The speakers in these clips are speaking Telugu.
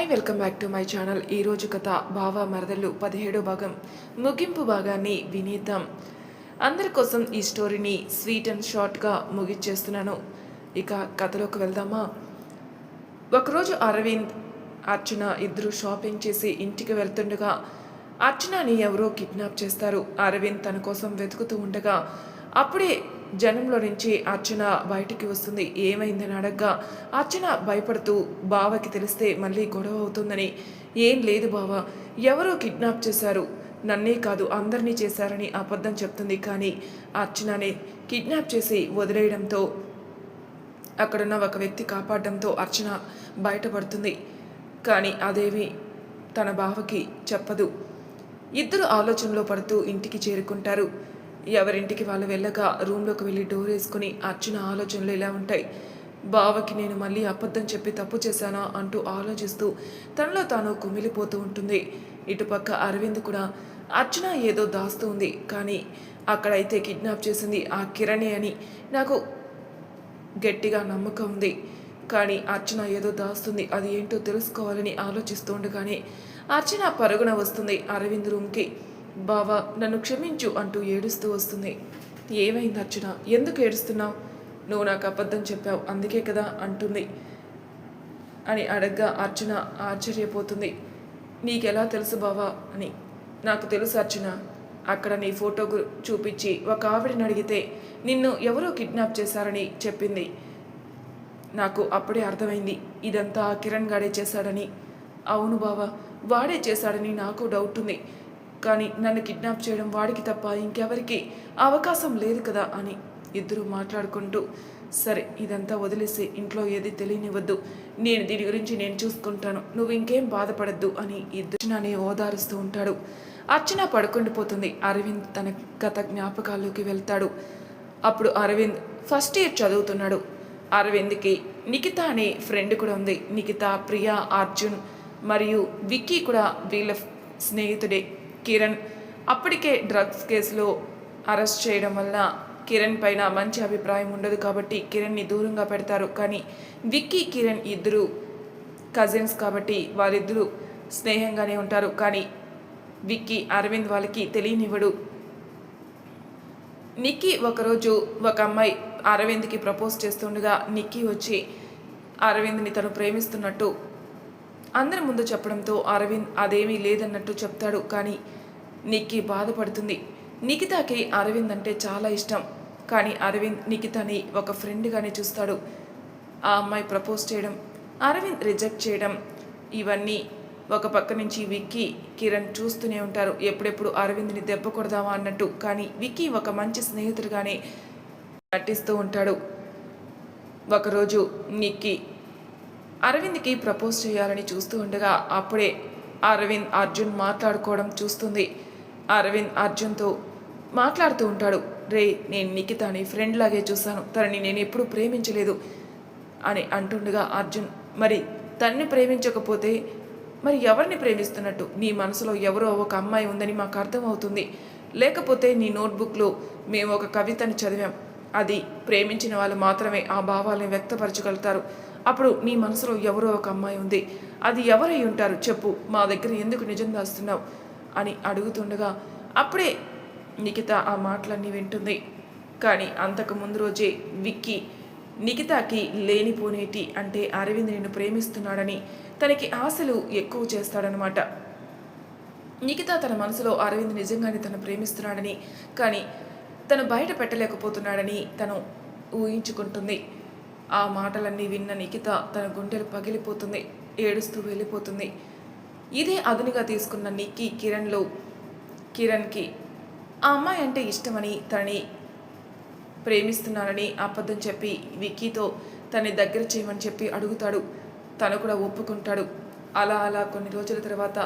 Hi welcome back to my channel. ఈరోజు కథ బావ మరదలు పదిహేడో భాగం. ముగింపు భాగాన్ని వినీతం అందరి కోసం ఈ స్టోరీని స్వీట్ అండ్ షార్ట్గా ముగిచ్చేస్తున్నాను. ఇక కథలోకి వెళ్దామా? ఒకరోజు అరవింద్ అర్చన ఇద్దరు షాపింగ్ చేసి ఇంటికి వెళ్తుండగా అర్చనని ఎవరో కిడ్నాప్ చేస్తారు. అరవింద్ తన కోసం వెతుకుతూ ఉండగా అప్పుడే జనంలో నుంచి అర్చన బయటికి వస్తుంది. ఏమైందని అడగ్గా అర్చన భయపడుతూ బావకి తెలిస్తే మళ్ళీ గొడవ అవుతుందని. ఏం లేదు బావ ఎవరో కిడ్నాప్ చేశారు. నన్నే కాదు అందరినీ చేశారని అబద్ధం చెప్తుంది కానీ అర్చననే కిడ్నాప్ చేసి వదిలేయడంతో అక్కడున్న ఒక వ్యక్తి కాపాడడంతో అర్చన బయటపడుతుంది. కానీ అదేమి తన బావకి చెప్పదు. ఇద్దరు ఆలోచనలో పడుతూ ఇంటికి చేరుకుంటారు. ఎవరింటికి వాళ్ళు వెళ్ళగా రూమ్లోకి వెళ్ళి డోర్ వేసుకుని అర్చన ఆలోచనలు ఇలా ఉంటాయి? బావకి నేను మళ్ళీ అబద్ధం చెప్పి తప్పు చేశానా అంటూ ఆలోచిస్తూ తనలో తాను కుమిలిపోతూ ఉంటుంది. ఇటుపక్క అరవింద్ కూడా అర్చన ఏదో దాస్తూ ఉంది కానీ అక్కడైతే కిడ్నాప్ చేసింది ఆ కిరణే అని నాకు గట్టిగా నమ్మకం ఉంది. కానీ అర్చన ఏదో దాస్తుంది అది ఏంటో తెలుసుకోవాలని ఆలోచిస్తుండగానే అర్చన పరుగున వస్తుంది అరవింద్ రూమ్కి. బావా నన్ను క్షమించు అంటూ ఏడుస్తూ వస్తుంది. ఏమైంది అర్చన? ఎందుకు ఏడుస్తున్నావు? నువ్వు నాకు అబద్ధం చెప్పావు అందుకే కదా అంటుంది. అని అడగ్గా అర్చన ఆశ్చర్యపోతుంది. నీకెలా తెలుసు బావా అని. నాకు తెలుసు అర్చన. అక్కడ నీ ఫోటో చూపించి ఒక ఆవిడని అడిగితే నిన్ను ఎవరో కిడ్నాప్ చేశారని చెప్పింది. నాకు అప్పుడే అర్థమైంది ఇదంతా కిరణ్ గాడే చేశాడని. అవును బావా వాడే చేశాడని నాకు డౌట్ ఉంది. కానీ నన్ను కిడ్నాప్ చేయడం వాడికి తప్ప ఇంకెవరికి అవకాశం లేదు కదా అని ఇద్దరు మాట్లాడుకుంటూ సరే ఇదంతా వదిలేసి ఇంట్లో ఏది తెలియనివ్వద్దు. నేను దీని గురించి నేను చూసుకుంటాను. నువ్వు ఇంకేం బాధపడద్దు అని ఇద్దరునని ఓదారుస్తూ ఉంటాడు. అర్చన పడుకుండిపోతుంది అరవింద్ తన గత జ్ఞాపకాల్లోకి వెళ్తాడు. అప్పుడు అరవింద్ ఫస్ట్ ఇయర్ చదువుతున్నాడు. అరవింద్కి నిఖిత అనే ఫ్రెండ్ కూడా ఉంది. నిఖిత ప్రియా అర్జున్ మరియు విక్కీ కూడా వీళ్ళ స్నేహితుడే. కిరణ్ అప్పటికే డ్రగ్స్ కేసులో అరెస్ట్ చేయడం వల్ల కిరణ్ పైన మంచి అభిప్రాయం ఉండదు కాబట్టి కిరణ్ని దూరంగా పెడతారు. కానీ విక్కీ కిరణ్ ఇద్దరు కజిన్స్ కాబట్టి వారిద్దరూ స్నేహంగానే ఉంటారు. కానీ విక్కీ అరవింద్ వాళ్ళకి తెలియనివ్వడు. నిక్కీ ఒకరోజు ఒక అమ్మాయి అరవింద్కి ప్రపోజ్ చేస్తుండగా నిక్కీ వచ్చి అరవింద్ని తను ప్రేమిస్తున్నట్టు అందరి ముందు చెప్పడంతో అరవింద్ అదేమీ లేదన్నట్టు చెప్తాడు కానీ నిక్కీ బాధపడుతుంది. నిఖితాకి అరవింద్ అంటే చాలా ఇష్టం కానీ అరవింద్ నిఖితని ఒక ఫ్రెండ్గానే చూస్తాడు. ఆ అమ్మాయి ప్రపోజ్ చేయడం అరవింద్ రిజెక్ట్ చేయడం ఇవన్నీ ఒక పక్క నుంచి విక్కీ కిరణ్ చూస్తూనే ఉంటారు. ఎప్పుడెప్పుడు అరవింద్ని దెబ్బ కొడదామా అన్నట్టు కానీ విక్కీ ఒక మంచి స్నేహితుడిగానే నటిస్తూ ఉంటాడు. ఒకరోజు నిక్కీ అరవింద్కి ప్రపోజ్ చేయాలని చూస్తూ ఉండగా అప్పుడే అరవింద్ అర్జున్ మాట్లాడుకోవడం చూస్తుంది. అరవింద్ అర్జున్తో మాట్లాడుతూ ఉంటాడు. రే నేను నిఖితాని ఫ్రెండ్ లాగే చూశాను. తనని నేను ఎప్పుడూ ప్రేమించలేదు అని అంటుండగా అర్జున్. మరి తన్ని ప్రేమించకపోతే మరి ఎవరిని ప్రేమిస్తున్నట్టు? నీ మనసులో ఎవరో ఒక అమ్మాయి ఉందని మాకు అర్థమవుతుంది. లేకపోతే నీ నోట్బుక్లో మేము ఒక కవితని చదివాం. అది ప్రేమించిన వాళ్ళు మాత్రమే ఆ భావాలను వ్యక్తపరచగలుగుతారు. అప్పుడు నీ మనసులో ఎవరో ఒక అమ్మాయి ఉంది. అది ఎవరై ఉంటారు చెప్పు మా దగ్గర ఎందుకు నిజం దాస్తున్నావు? అని అడుగుతుండగా అప్పుడే నిఖిత ఆ మాటలన్నీ వింటుంది. కానీ అంతకు ముందు రోజే విక్కీ నిఖితాకి లేనిపోనేటి అంటే అరవింద్ నిన్ను ప్రేమిస్తున్నాడని తనకి ఆశలు ఎక్కువ చేస్తాడనమాట నిఖిత తన మనసులో అరవింద్ నిజంగానే తను ప్రేమిస్తున్నాడని కానీ తను బయట పెట్టలేకపోతున్నాడని తను ఊహించుకుంటుంది. ఆ మాటలన్నీ విన్న నిఖిత తన గుండెలు పగిలిపోతుంది ఏడుస్తూ వెళ్ళిపోతుంది. ఇదే అదునుగా తీసుకున్న నిక్కీ కిరణ్లో కిరణ్కి ఆ అమ్మాయి అంటే ఇష్టమని తనని ప్రేమిస్తున్నానని అబద్ధం చెప్పి విక్కీతో తనని దగ్గర చేయమని చెప్పి అడుగుతాడు. తను కూడా ఒప్పుకుంటాడు. అలా అలా కొన్ని రోజుల తర్వాత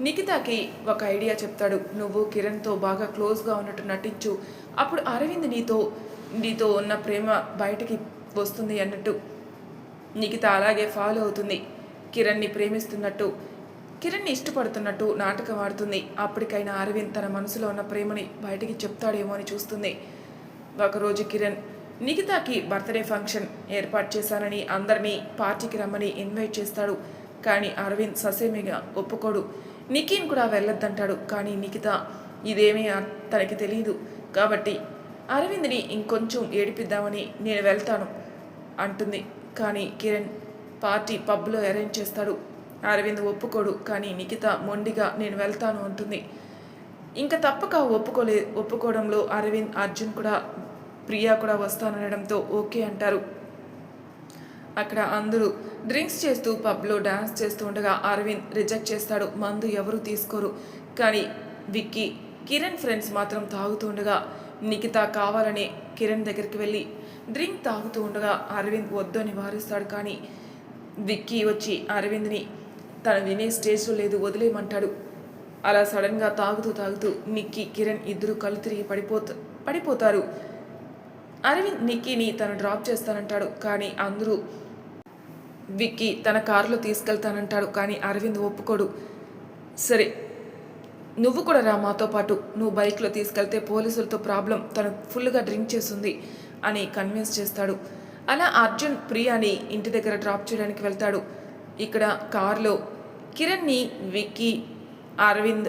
నిఖితాకి ఒక ఐడియా చెప్తాడు. నువ్వు కిరణ్తో బాగా క్లోజ్గా ఉన్నట్టు నటించు. అప్పుడు అరవింద్ నీతో నీతో ఉన్న ప్రేమ బయటికి వస్తుంది అన్నట్టు. నిఖిత అలాగే ఫాలో అవుతుంది. కిరణ్ని ప్రేమిస్తున్నట్టు. కిరణ్ని ఇష్టపడుతున్నట్టు నాటకం ఆడుతుంది. అప్పటికైనా అరవింద్ తన మనసులో ఉన్న ప్రేమని బయటికి చెప్తాడేమో అని చూస్తుంది. ఒకరోజు కిరణ్ నిఖితాకి బర్త్డే ఫంక్షన్ ఏర్పాటు చేశానని అందరినీ పార్టీకి రమ్మని ఇన్వైట్ చేస్తాడు. కానీ అరవింద్ ససేమిగా ఒప్పుకోడు. నిఖిన్ కూడా వెళ్ళొద్దంటాడు. కానీ నిఖిత ఇదేమీ తనకి తెలియదు కాబట్టి అరవింద్ని ఇంకొంచెం ఏడిపిద్దామని నేను వెళ్తాను అంటుంది. కానీ కిరణ్ పార్టీ పబ్లో అరేంజ్ చేస్తాడు. అరవింద్ ఒప్పుకోడు కానీ నిఖిత మొండిగా నేను వెళ్తాను అంటుంది. ఇంకా తప్పక ఒప్పుకోలే ఒప్పుకోవడంలో అరవింద్ అర్జున్ కూడా ప్రియా కూడా వస్తాననడంతో ఓకే అంటారు. అక్కడ అందరూ డ్రింక్స్ చేస్తూ పబ్లో డాన్స్ చేస్తూ ఉండగా అరవింద్ రిజెక్ట్ చేస్తాడు. మందు ఎవరు తీసుకోరు. కానీ విక్కీ కిరణ్ ఫ్రెండ్స్ మాత్రం తాగుతుండగా నిఖిత కావాలని కిరణ్ దగ్గరికి వెళ్ళి డ్రింక్ తాగుతూ ఉండగా అరవింద్ వద్దు అని వారిస్తాడు. కానీ విక్కీ వచ్చి అరవింద్ని తను వినే స్టేజ్లో లేదు వదిలేయమంటాడు అలా సడన్గా తాగుతూ తాగుతూ నిక్కీ కిరణ్ ఇద్దరు కళ్ళు తిరిగి పడిపోత పడిపోతారు. అరవింద్ నిక్కీని తను డ్రాప్ చేస్తానంటాడు. కానీ అందరూ విక్కీ తన కారులో తీసుకెళ్తానంటాడు. కానీ అరవింద్ ఒప్పుకోడు. సరే నువ్వు కూడా రా మాతో పాటు. నువ్వు బైక్లో తీసుకెళ్తే పోలీసులతో ప్రాబ్లం తను ఫుల్గా డ్రింక్ చేస్తుంది అని కన్విన్స్ చేస్తాడు. అలా అర్జున్ ప్రియాని ఇంటి దగ్గర డ్రాప్ చేయడానికి వెళ్తాడు. ఇక్కడ కారులో కిరణ్ని విక్కీ అరవింద్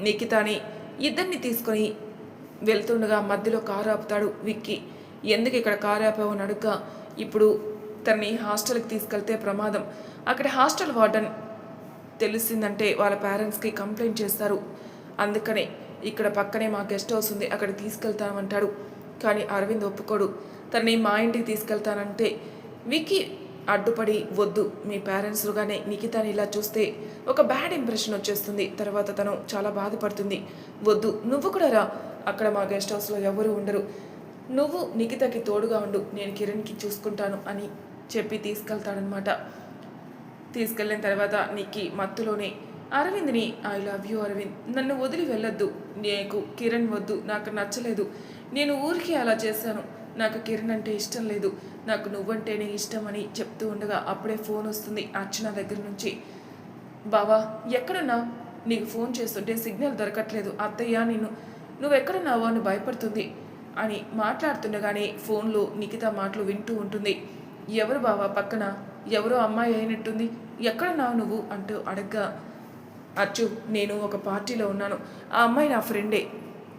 నిఖితాని ఇద్దరిని తీసుకొని వెళ్తుండగా మధ్యలో కారు ఆపుతాడు విక్కీ. ఎందుకు ఇక్కడ కారు ఆపావు? అని ఇప్పుడు తనని హాస్టల్కి తీసుకెళ్తే ప్రమాదం. అక్కడ హాస్టల్ వార్డెన్ తెలిసిందంటే వాళ్ళ పేరెంట్స్కి కంప్లైంట్ చేస్తారు. అందుకనే ఇక్కడ పక్కనే మా గెస్ట్ హౌస్ ఉంది అక్కడ తీసుకెళ్తామంటాడు కానీ అరవింద్ ఒప్పుకోడు. తనని మా ఇంటికి తీసుకెళ్తానంటే వికి అడ్డుపడి వద్దు మీ పేరెంట్స్గానే నిఖితాని ఇలా చూస్తే ఒక బ్యాడ్ ఇంప్రెషన్ వచ్చేస్తుంది. తర్వాత తను చాలా బాధపడుతుంది. వద్దు నువ్వు కూడా రా. అక్కడ మా గెస్ట్ హౌస్లో ఎవరు ఉండరు. నువ్వు నిఖితకి తోడుగా ఉండు. నేను కిరణ్కి చూసుకుంటాను అని చెప్పి తీసుకెళ్తాడనమాట తీసుకెళ్ళిన తర్వాత నీకి మత్తులోనే అరవింద్ని ఐ లవ్ యూ అరవింద్. నన్ను వదిలి వెళ్ళొద్దు. నీకు కిరణ్ వద్దు. నాకు నచ్చలేదు. నేను ఊరికి అలా చేశాను. నాకు కిరణ్ అంటే ఇష్టం లేదు. నాకు నువ్వంటేనే ఇష్టం అని చెప్తూ ఉండగా అప్పుడే ఫోన్ వస్తుంది అర్చన దగ్గర నుంచి. బావా ఎక్కడున్నావు? నీకు ఫోన్ చేస్తుంటే సిగ్నల్ దొరకట్లేదు. అత్తయ్య నిన్ను నువ్వెక్కడున్నావు అని భయపడుతుంది అని మాట్లాడుతుండగానే ఫోన్లో నిఖిత మాటలు వింటూ ఉంటుంది. ఎవరు బావా పక్కన? ఎవరో అమ్మాయి అయినట్టుంది. ఎక్కడున్నావు నువ్వు? అంటూ అడగ్గా అచ్చు నేను ఒక పార్టీలో ఉన్నాను. ఆ అమ్మాయి నా ఫ్రెండే.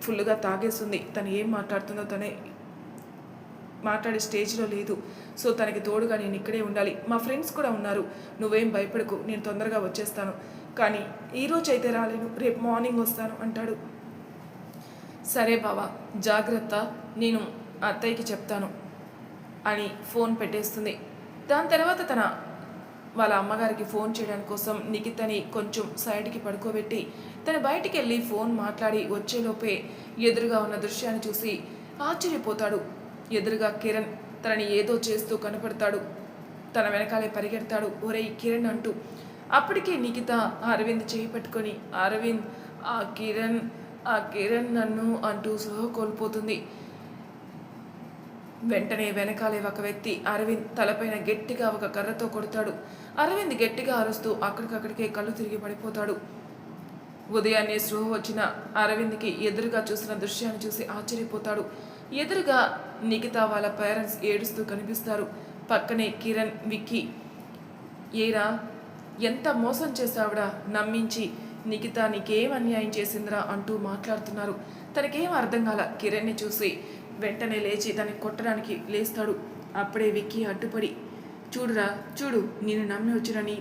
ఫుల్గా తాగేస్తుంది. తను ఏం మాట్లాడుతుందో తనే మాట్లాడే స్టేజ్లో లేదు. సో తనకి తోడుగా నేను ఇక్కడే ఉండాలి. మా ఫ్రెండ్స్ కూడా ఉన్నారు. నువ్వేం భయపడకు. నేను తొందరగా వచ్చేస్తాను. కానీ ఈరోజు అయితే రాలేను. రేపు మార్నింగ్ వస్తాను అంటాడు. సరే బావా జాగ్రత్త. నేను అత్తయ్యకి చెప్తాను. అని ఫోన్ పెట్టేస్తుంది. దాని తర్వాత తన వాళ్ళ అమ్మగారికి ఫోన్ చేయడం కోసం నిఖితని కొంచెం సైడ్కి పడుకోబెట్టి తను బయటికి వెళ్ళి ఫోన్ మాట్లాడి వచ్చేలోపే ఎదురుగా ఉన్న దృశ్యాన్ని చూసి ఆశ్చర్యపోతాడు. ఎదురుగా కిరణ్ తనని ఏదో చేస్తూ కనపడతాడు. తన వెనకాలే పరిగెడతాడు. ఒరేయ్ కిరణ్ అంటూ అప్పటికే నిఖిత అరవింద్ చేయి పట్టుకొని అరవింద్ ఆ కిరణ్ ఆ కిరణ్ నన్ను అంటూ సహ కోల్పోతుంది. వెంటనే వెనకాలే ఒక వ్యక్తి అరవింద్ తలపైన గట్టిగా ఒక కర్రతో కొడతాడు. అరవింద్ గట్టిగా అరుస్తూ అక్కడికక్కడికే కళ్ళు తిరిగి పడిపోతాడు. ఉదయాన్నే స్పృహ వచ్చిన అరవింద్కి ఎదురుగా చూసిన దృశ్యాన్ని చూసి ఆశ్చర్యపోతాడు. ఎదురుగా నిఖిత వాళ్ళ పేరెంట్స్ ఏడుస్తూ కనిపిస్తారు. పక్కనే కిరణ్ విక్కీ ఏరా ఎంత మోసం చేశావుడా నమ్మించి నిఖిత నీకేం అన్యాయం చేసిందిరా? అంటూ మాట్లాడుతున్నారు. తనకేం అర్థం కాల కిరణ్ని చూసి వెంటనే లేచి దాన్ని కొట్టడానికి లేస్తాడు. అప్పుడే విక్కీ అడ్డుపడి చూడురా చూడు నేను నమ్మి వచ్చినని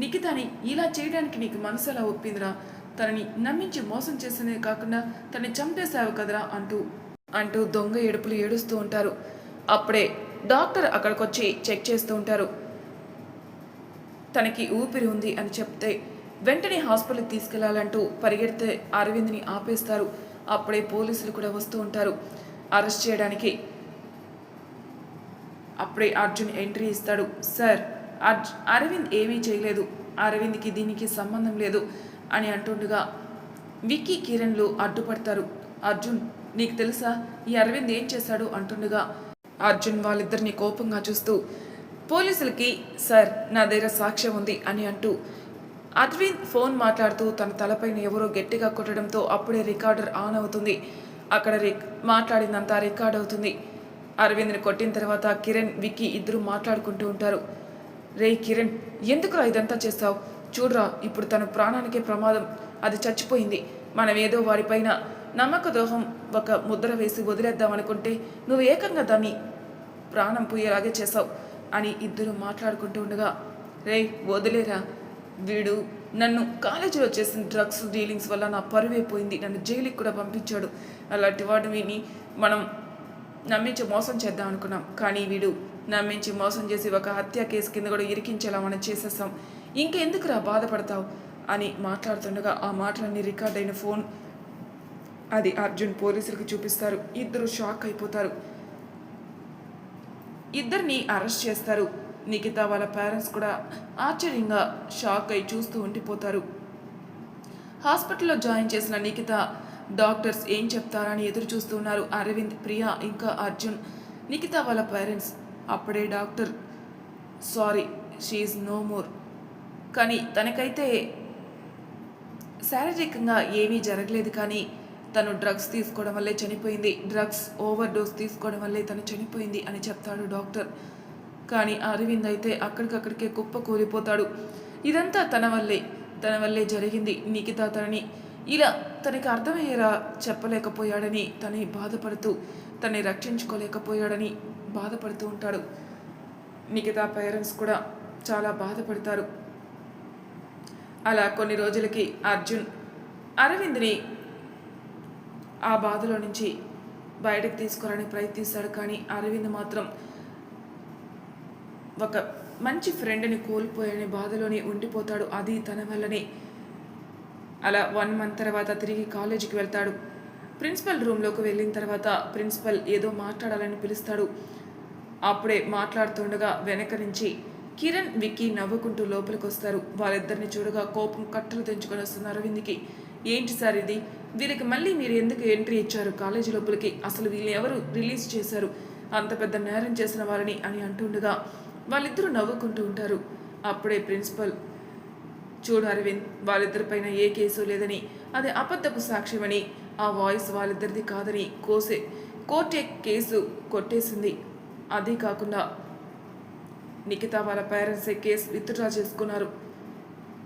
నిఖితని ఇలా చేయడానికి నీకు మనసు ఎలా ఒప్పిందిరా? తనని నమ్మించి మోసం చేసినే కాకుండా తనని చంపేశావు కదరా అంటూ అంటూ దొంగ ఏడుపులు ఏడుస్తూ ఉంటారు. అప్పుడే డాక్టర్ అక్కడికొచ్చి చెక్ చేస్తూ ఉంటారు. తనకి ఊపిరి ఉంది అని చెప్తే వెంటనే హాస్పిటల్కి తీసుకెళ్ళాలంటూ పరిగెడితే అరవింద్ని ఆపేస్తారు. అప్పుడే పోలీసులు కూడా వస్తూ ఉంటారు. అరెస్ట్ చేయడానికి. అప్పుడే అర్జున్ ఎంట్రీ ఇస్తాడు. సార్ అర్జ్ అరవింద్ ఏమీ చేయలేదు. అరవింద్కి దీనికి సంబంధం లేదు అని అంటుండగా విక్కీ కిరణ్లు అడ్డుపడతారు. అర్జున్ నీకు తెలుసా? ఈ అరవింద్ ఏం చేశాడు? అంటుండగా అర్జున్ వాళ్ళిద్దరిని కోపంగా చూస్తూ పోలీసులకి సార్ నా దగ్గర సాక్ష్యం ఉంది అని అంటూ అరవింద్ ఫోన్ మాట్లాడుతూ తన తలపైన ఎవరో గట్టిగా కొట్టడంతో అప్పుడే రికార్డర్ ఆన్ అవుతుంది. అక్కడ రిక్ మాట్లాడిందంతా రికార్డ్ అవుతుంది. అరవింద్ని కొట్టిన తర్వాత కిరణ్ విక్కీ ఇద్దరు మాట్లాడుకుంటూ ఉంటారు. రేయ్ కిరణ్ ఎందుకురా ఇదంతా చేస్తావు? చూడరా ఇప్పుడు తన ప్రాణానికే ప్రమాదం. అది చచ్చిపోయింది. మనం ఏదో వారిపైన నమ్మక ద్రోహం ఒక ముద్ర వేసి వదిలేద్దాం అనుకుంటే నువ్వు ఏకంగా దాన్ని ప్రాణం పోయేలాగే చేసావు అని ఇద్దరు మాట్లాడుకుంటూ ఉండగా రే వదిలేరా? వీడు నన్ను కాలేజీలో చేసిన డ్రగ్స్ డీలింగ్స్ వల్ల నా పరువైపోయింది నన్ను జైలుకి కూడా పంపించాడు. అలాంటి వాడిని మనం నమ్మించి మోసం చేద్దాం అనుకున్నాం. కానీ వీడు నమ్మించి మోసం చేసి ఒక హత్య కేసు కింద కూడా ఇరికించేలా మనం చేసేసాం ఇంకెందుకురా బాధపడతావు? అని మాట్లాడుతుండగా ఆ మాటలన్నీ రికార్డ్ అయిన ఫోన్ అది అర్జున్ పోలీసులకు చూపిస్తారు. ఇద్దరు షాక్ అయిపోతారు. ఇద్దరిని అరెస్ట్ చేస్తారు. నిఖిత వాళ్ళ పేరెంట్స్ కూడా ఆశ్చర్యంగా షాక్ అయి చూస్తూ ఉండిపోతారు. హాస్పిటల్లో జాయిన్ చేసిన నిఖిత డాక్టర్స్ ఏం చెప్తారని ఎదురు చూస్తున్నారు అరవింద్ ప్రియా ఇంకా అర్జున్. నిఖిత వాళ్ళ పేరెంట్స్ అప్పుడే doctor sorry she no more కానీ తనకైతే శారీరకంగా ఏమీ జరగలేదు కానీ తను డ్రగ్స్ తీసుకోవడం వల్లే చనిపోయింది. డ్రగ్స్ ఓవర్ డోస్ తీసుకోవడం వల్లే తను చనిపోయింది అని చెప్తాడు డాక్టర్. కానీ అరవింద్ అయితే అక్కడికక్కడికే కుప్ప కూలిపోతాడు. ఇదంతా తన వల్లే తన వల్లే జరిగింది నిఖిత తనని ఇలా తనకి అర్థమయ్యేలా చెప్పలేకపోయాడని తనని బాధపడుతూ తనని రక్షించుకోలేకపోయాడని బాధపడుతూ ఉంటాడు. మిగతా పేరెంట్స్ కూడా చాలా బాధపడతారు. అలా కొన్ని రోజులకి అర్జున్ అరవింద్ని ఆ బాధలో నుంచి బయటకు తీసుకురాని ప్రయత్నిస్తాడు కానీ అరవింద్ మాత్రం ఒక మంచి ఫ్రెండ్ని కోల్పోయని బాధలోనే ఉండిపోతాడు. అది తన వల్లనే. అలా వన్ మంత్ తర్వాత తిరిగి కాలేజీకి వెళ్తాడు. ప్రిన్సిపల్ రూమ్లోకి వెళ్ళిన తర్వాత ప్రిన్సిపల్ ఏదో మాట్లాడాలని పిలుస్తాడు. అప్పుడే మాట్లాడుతుండగా వెనక నుంచి కిరణ్ విక్కీ నవ్వుకుంటూ లోపలికి వస్తారు. వాళ్ళిద్దరిని చూడగా కోపం కట్టలు తెంచుకొని వస్తున్న అరవింద్కి. ఏంటి సార్ ఇది? వీరికి మళ్ళీ మీరు ఎందుకు ఎంట్రీ ఇచ్చారు కాలేజీ లోపలికి? అసలు వీళ్ళు ఎవరు రిలీజ్ చేశారు? అంత పెద్ద నేరం చేసిన వారిని అని అంటుండగా వాళ్ళిద్దరూ నవ్వుకుంటూ ఉంటారు. అప్పుడే ప్రిన్సిపల్ చూడు అరవింద్ వాళ్ళిద్దరిపైన ఏ కేసు లేదని అది అబద్ధపు సాక్ష్యమని ఆ వాయిస్ వాళ్ళిద్దరిది కాదని కోసే కోర్టే కేసు కొట్టేసింది. అదే కాకుండా నిఖిత వాళ్ళ పేరెంట్సే కేసు విత్డ్రా చేసుకున్నారు.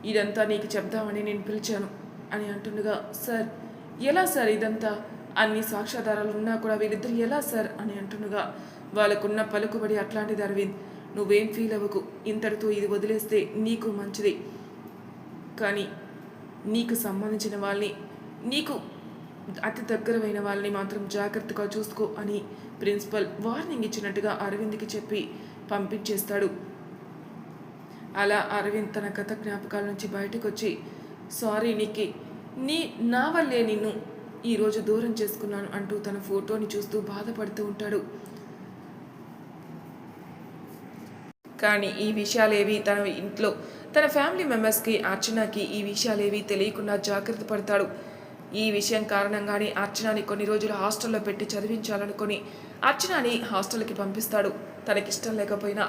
ఇదంతా నీకు చెప్దామని నేను పిలిచాను అని అంటుండగా సార్ ఎలా సార్ ఇదంతా? అన్ని సాక్ష్యాధారాలు ఉన్నా కూడా వీళ్ళిద్దరు ఎలా సార్? అని అంటుండగా వాళ్ళకున్న పలుకుబడి అట్లాంటిది అరవింద్. నువ్వేం ఫీల్ అవ్వకు. ఇంతటితో ఇది వదిలేస్తే నీకు మంచిది. కానీ నీకు సంబంధించిన వాళ్ళని నీకు అతి దగ్గరమైన వాళ్ళని మాత్రం జాగ్రత్తగా చూసుకో అని ప్రిన్సిపల్ వార్నింగ్ ఇచ్చినట్టుగా అరవింద్కి చెప్పి పంపించేస్తాడు. అలా అరవింద్ తన గత జ్ఞాపకాల నుంచి బయటకు వచ్చి సారీ నీకి నీ నా వల్లే నిన్ను ఈరోజు దూరం చేసుకున్నాను అంటూ తన ఫోటోని చూస్తూ బాధపడుతూ ఉంటాడు. కానీ ఈ విషయాలేవి తన ఇంట్లో తన ఫ్యామిలీ మెంబర్స్కి అర్చనకి ఈ విషయాలేవి తెలియకుండా జాగ్రత్త పడతాడు. ఈ విషయం కారణంగానే అర్చనని కొన్ని రోజులు హాస్టల్లో పెట్టి చదివించాలనుకుని అర్చనని హాస్టల్కి పంపిస్తాడు. తనకిష్టం లేకపోయినా.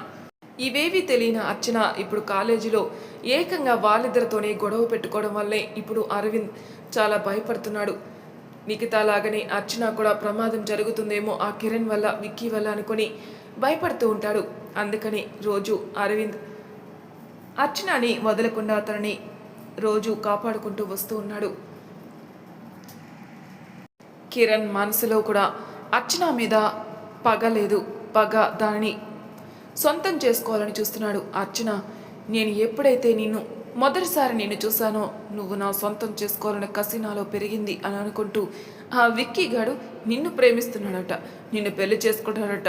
ఇవేవి తెలియని అర్చన ఇప్పుడు కాలేజీలో ఏకంగా వాళ్ళిద్దరితోనే గొడవ పెట్టుకోవడం వల్లే ఇప్పుడు అరవింద్ చాలా భయపడుతున్నాడు. మిగతా లాగానే అర్చన కూడా ప్రమాదం జరుగుతుందేమో ఆ కిరణ్ వల్ల విక్కీ వల్ల అనుకొని భయపడుతూ ఉంటాడు. అందుకని రోజు అరవింద్ అర్చనని వదలకుండా అతనిని రోజు కాపాడుకుంటూ వస్తూ ఉన్నాడు. కిరణ్ మనసులో కూడా అర్చన మీద పగ లేదు. పగ దానిని సొంతం చేసుకోవాలని చూస్తున్నాడు. అర్చన నేను ఎప్పుడైతే నిన్ను మొదటిసారి నిన్ను చూశానో నువ్వు నా సొంతం చేసుకోవాలని కసి నాలో పెరిగింది అని అనుకుంటూ ఆ విక్కీ గాడు నిన్ను ప్రేమిస్తున్నాడట. నిన్ను పెళ్ళి చేసుకుంటాడట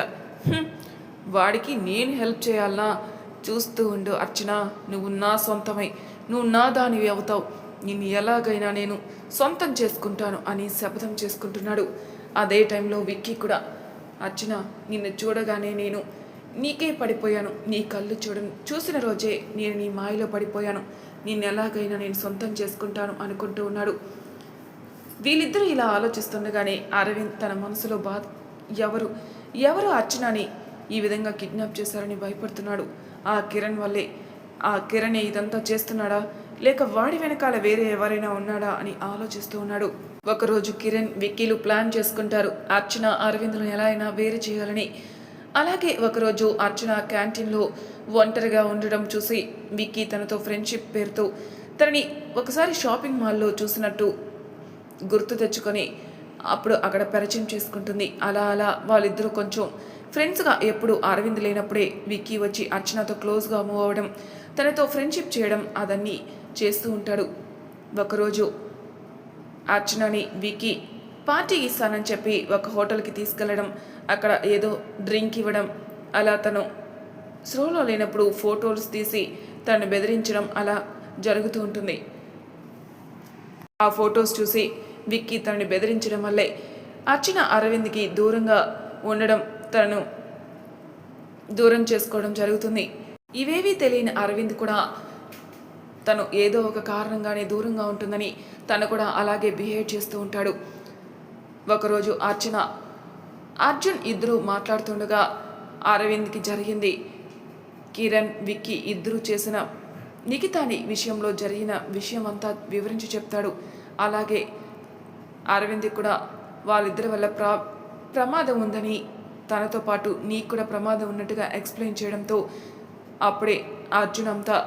వాడికి నేను హెల్ప్ చేయాలనా? చూస్తూ ఉండు అర్చన నువ్వు నా సొంతమై నువ్వు నా దానివి అవుతావు. నిన్ను ఎలాగైనా నేను సొంతం చేసుకుంటాను అని శపథం చేసుకుంటున్నాడు. అదే టైంలో విక్కీ కూడా అర్చన నిన్ను చూడగానే నేను నీకే పడిపోయాను. నీ కళ్ళు చూడ చూసిన రోజే నేను నీ మాయలో పడిపోయాను. నిన్ను ఎలాగైనా నేను సొంతం చేసుకుంటాను అనుకుంటూ ఉన్నాడు. వీళ్ళిద్దరూ ఇలా ఆలోచిస్తుండగానే అరవింద్ తన మనసులో బాధ ఎవరు ఎవరు అర్చనని ఈ విధంగా కిడ్నాప్ చేశారని భయపడుతున్నాడు. ఆ కిరణ్ వల్లే ఆ కిరణే ఇదంతా చేస్తున్నాడా? లేక వాడి వెనకాల వేరే ఎవరైనా ఉన్నాడా అని ఆలోచిస్తూ ఉన్నాడు. ఒకరోజు కిరణ్ విక్కీలు ప్లాన్ చేసుకుంటారు. అర్చన అరవింద్ను ఎలా అయినా వేరు చేయాలని. అలాగే ఒకరోజు అర్చన క్యాంటీన్లో ఒంటరిగా ఉండడం చూసి విక్కీ తనతో ఫ్రెండ్షిప్ పేరుతో తనని ఒకసారి షాపింగ్ మాల్లో చూసినట్టు గుర్తు తెచ్చుకొని అప్పుడు అక్కడ పరిచయం చేసుకుంటుంది. అలా అలా వాళ్ళిద్దరూ కొంచెం ఫ్రెండ్స్గా ఎప్పుడు అరవింద్ లేనప్పుడే విక్కీ వచ్చి అర్చనతో క్లోజ్గా మూవ్ అవ్వడం తనతో ఫ్రెండ్షిప్ చేయడం అదన్నీ చేస్తూ ఉంటాడు. ఒకరోజు అర్చనని విక్కీ పార్టీ ఇస్తానని చెప్పి ఒక హోటల్కి తీసుకెళ్ళడం అక్కడ ఏదో డ్రింక్ ఇవ్వడం అలా తను స్లోలో లేనప్పుడు ఫోటోస్ తీసి తనను బెదిరించడం అలా జరుగుతూ ఉంటుంది. ఆ ఫొటోస్ చూసి విక్కీ తనని బెదిరించడం వల్లే అర్చన అరవింద్కి దూరంగా ఉండడం తనను దూరం చేసుకోవడం జరుగుతుంది. ఇవేవీ తెలియని అరవింద్ కూడా తను ఏదో ఒక కారణంగానే దూరంగా ఉంటుందని తను కూడా అలాగే బిహేవ్ చేస్తూ ఉంటాడు. ఒకరోజు అర్చన అర్జున్ ఇద్దరు మాట్లాడుతుండగా అరవింద్కి జరిగింది. కిరణ్ విక్కీ ఇద్దరు చేసిన నిఖితాని విషయంలో జరిగిన విషయం అంతా వివరించి చెప్తాడు. అలాగే అరవింద్ కూడా వాళ్ళిద్దరి వల్ల ప్రా ప్రమాదం ఉందని తనతో పాటు నీకు కూడా ప్రమాదం ఉన్నట్టుగా ఎక్స్ప్లెయిన్ చేయడంతో అప్పుడే అర్జున్ అంతా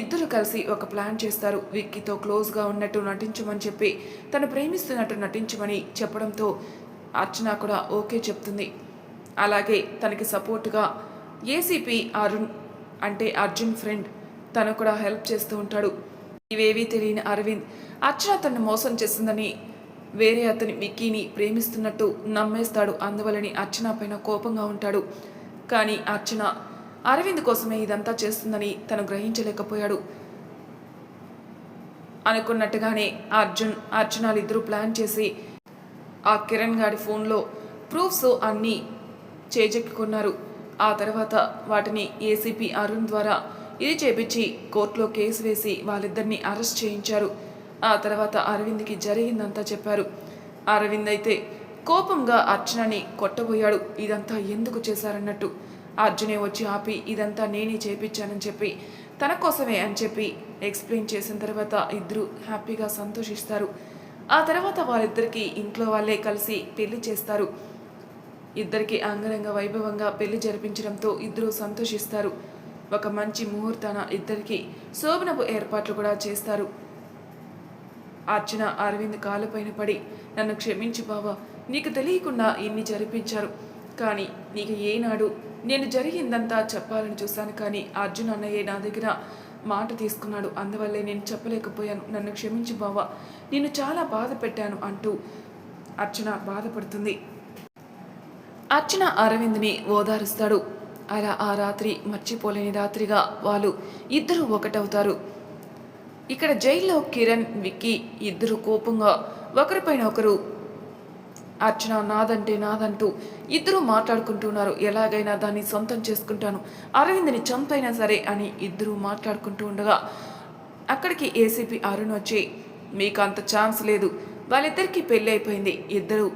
ఇద్దరు కలిసి ఒక ప్లాన్ చేస్తారు. విక్కీతో క్లోజ్గా ఉన్నట్టు నటించమని చెప్పి తను ప్రేమిస్తున్నట్టు నటించమని చెప్పడంతో అర్చన కూడా ఓకే చెప్తుంది. అలాగే తనకి సపోర్టుగా ఏసీపీ అరుణ్ అంటే అర్జున్ ఫ్రెండ్ తను కూడా హెల్ప్ చేస్తూ ఉంటాడు. ఇవేవీ తెలియని అరవింద్ అర్చన తను మోసం చేసిందని వేరే అతని విక్కీని ప్రేమిస్తున్నట్టు నమ్మేస్తాడు. అందువలని అర్చన పైన కోపంగా ఉంటాడు. కానీ అర్చన అరవింద్ కోసమే ఇదంతా చేస్తుందని తను గ్రహించలేకపోయాడు. అనుకున్నట్టుగానే అర్జున్ అర్చనాలు ఇద్దరు ప్లాన్ చేసి ఆ కిరణ్ గారి ఫోన్లో ప్రూఫ్స్ అన్నీ చేజెక్కుకున్నారు ఆ తర్వాత వాటిని ఏసీపీ అరుణ్ ద్వారా ఇది చేపించి కోర్టులో కేసు వేసి వాళ్ళిద్దరిని అరెస్ట్ చేయించారు. ఆ తర్వాత అరవింద్కి జరిగిందంతా చెప్పారు. అరవింద్ అయితే కోపంగా అర్చనని కొట్టబోయాడు. ఇదంతా ఎందుకు చేశారన్నట్టు. అర్జునే వచ్చి ఆపి ఇదంతా నేనే చేపించానని చెప్పి తన కోసమే అని చెప్పి ఎక్స్ప్లెయిన్ చేసిన తర్వాత ఇద్దరు హ్యాపీగా సంతోషిస్తారు. ఆ తర్వాత వాళ్ళిద్దరికీ ఇంట్లో వాళ్ళే కలిసి పెళ్ళి చేస్తారు. ఇద్దరికి అంగరంగ వైభవంగా పెళ్ళి జరిపించడంతో ఇద్దరు సంతోషిస్తారు. ఒక మంచి ముహూర్తాన ఇద్దరికి శోభనపు ఏర్పాట్లు కూడా చేస్తారు. అర్చన అరవింద్ కాలుపైన పడి నన్ను క్షమించు బావా నీకు తెలియకుండా ఇన్ని జరిపించారు. కానీ నీకు ఏనాడు నేను జరిగిందంతా చెప్పాలని చూశాను. కానీ అర్జున్ అన్నయ్య నా దగ్గర మాట తీసుకున్నాడు. అందువల్లే నేను చెప్పలేకపోయాను. నన్ను క్షమించు బావా నేను చాలా బాధ పెట్టాను అంటూ అర్చన బాధపడుతుంది. అర్చన అరవింద్ని ఓదారుస్తాడు. అలా ఆ రాత్రి మర్చిపోలేని రాత్రిగా వాళ్ళు ఇద్దరు ఒకటవుతారు. ఇక్కడ జైల్లో కిరణ్ విక్కీ ఇద్దరు కోపంగా ఒకరిపైన ఒకరు అర్చన నాదంటే నాదంటూ ఇద్దరు మాట్లాడుకుంటున్నారు. ఎలాగైనా దాన్ని సొంతం చేసుకుంటాను. అరవింద్ని చంపైనా సరే అని ఇద్దరు మాట్లాడుకుంటూ ఉండగా అక్కడికి ఏసీపీ అరుణ్ వచ్చి మీకు అంత ఛాన్స్ లేదు. వాళ్ళిద్దరికీ పెళ్ళి అయిపోయింది. ఇద్దరు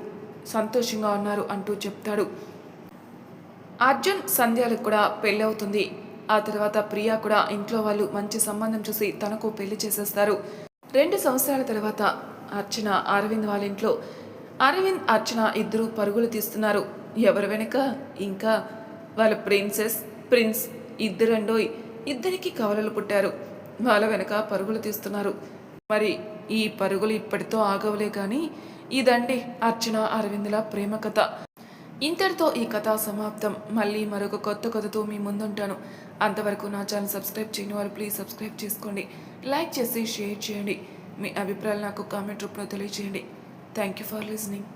సంతోషంగా ఉన్నారు అంటూ చెప్తాడు. అర్జున్ సంధ్యాలకు కూడా పెళ్ళి అవుతుంది. ఆ తర్వాత ప్రియా కూడా ఇంట్లో వాళ్ళు మంచి సంబంధం చూసి తనకు పెళ్ళి చేసేస్తారు. రెండు సంవత్సరాల తర్వాత అర్చన అరవింద్ వాళ్ళ ఇంట్లో. అరవింద్ అర్చన ఇద్దరు పరుగులు తీస్తున్నారు. ఎవరు వెనక? ఇంకా వాళ్ళ ప్రిన్సెస్ ప్రిన్స్ ఇద్దరండోయ్. ఇద్దరికి కవలలు పుట్టారు. వాళ్ళ వెనక పరుగులు తీస్తున్నారు. మరి ఈ పరుగులు ఇప్పటితో ఆగవలే కానీ ఇదండి అర్చన అరవిందుల ప్రేమ కథ. ఇంతటితో ఈ కథ సమాప్తం. మళ్ళీ మరొక కొత్త కథతో మీ ముందుంటాను. అంతవరకు నా ఛానల్ సబ్స్క్రైబ్ చేయని వారు ప్లీజ్ సబ్స్క్రైబ్ చేసుకోండి. లైక్ చేసి షేర్ చేయండి. మీ అభిప్రాయాలు నాకు కామెంట్ రూపంలో తెలియజేయండి థ్యాంక్ యూ ఫర్ లిసనింగ్.